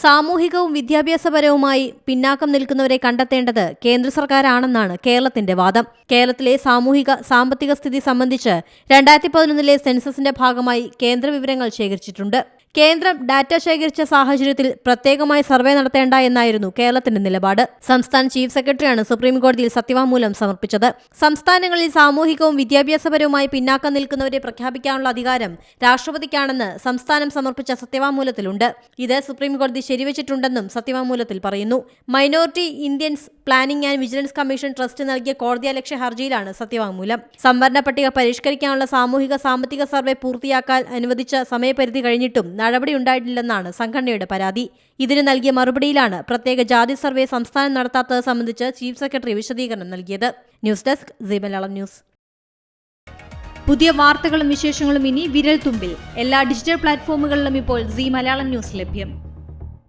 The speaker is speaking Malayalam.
സാമൂഹികവും വിദ്യാഭ്യാസപരവുമായി പിന്നാക്കം നിൽക്കുന്നവരെ കണ്ടെത്തേണ്ടത് കേന്ദ്ര സർക്കാരാണെന്നാണ് കേരളത്തിന്റെ വാദം. കേരളത്തിലെ സാമൂഹിക സാമ്പത്തിക സ്ഥിതി സംബന്ധിച്ച് രണ്ടായിരത്തി പതിനൊന്നിലെ സെൻസസിന്റെ ഭാഗമായി കേന്ദ്ര വിവരങ്ങൾ ശേഖരിച്ചിട്ടുണ്ട്. കേന്ദ്രം ഡാറ്റ ശേഖരിച്ച സാഹചര്യത്തിൽ പ്രത്യേകമായി സർവേ നടത്തേണ്ട എന്നായിരുന്നു കേരളത്തിന്റെ നിലപാട്. സംസ്ഥാന ചീഫ് സെക്രട്ടറിയാണ് സുപ്രീംകോടതിയിൽ സത്യവാങ്മൂലം സമർപ്പിച്ചത്. സംസ്ഥാനങ്ങളിൽ സാമൂഹികവും വിദ്യാഭ്യാസപരവുമായി പിന്നാക്കം നിൽക്കുന്നവരെ പ്രഖ്യാപിക്കാനുള്ള അധികാരം രാഷ്ട്രപതിക്കാണെന്ന് സംസ്ഥാനം സമർപ്പിച്ച സത്യവാങ്മൂലത്തിലുണ്ട്. ഇത് സുപ്രീം കോടതി ശരിവച്ചിട്ടുണ്ടെന്നും സത്യവാങ്മൂലത്തിൽ പറയുന്നു. Minority Indians planning and vigilance commission trust നൽകിയ കോടതിയലക്ഷ്യ ഹർജിയിലാണ് സത്യവാങ്മൂലം. സംവരണ പട്ടിക പരിഷ്കരിക്കാനുള്ള സാമൂഹിക സാമ്പത്തിക സർവേ പൂർത്തിയാക്കാൻ അനുവദിച്ച സമയപരിധി കഴിഞ്ഞിട്ടും നടപടി ഉണ്ടായിട്ടില്ലെന്നാണ് സംഘടനയുടെ പരാതി. ഇതിന് നൽകിയ മറുപടിയിലാണ് പ്രത്യേക ജാതി സർവേ സംസ്ഥാനം നടത്താത്തത് സംബന്ധിച്ച് ചീഫ് സെക്രട്ടറി വിശദീകരണം നൽകിയത്. News desk Malayalam news. പുതിയ വാർത്തകളും വിശേഷങ്ങളും ഇനി വിരൽ തുമ്പിൽ എല്ലാ ഡിജിറ്റൽ പ്ലാറ്റ്ഫോമുകളിലും ഇപ്പോൾ സി മലയാളം ന്യൂസ് ലഭ്യം.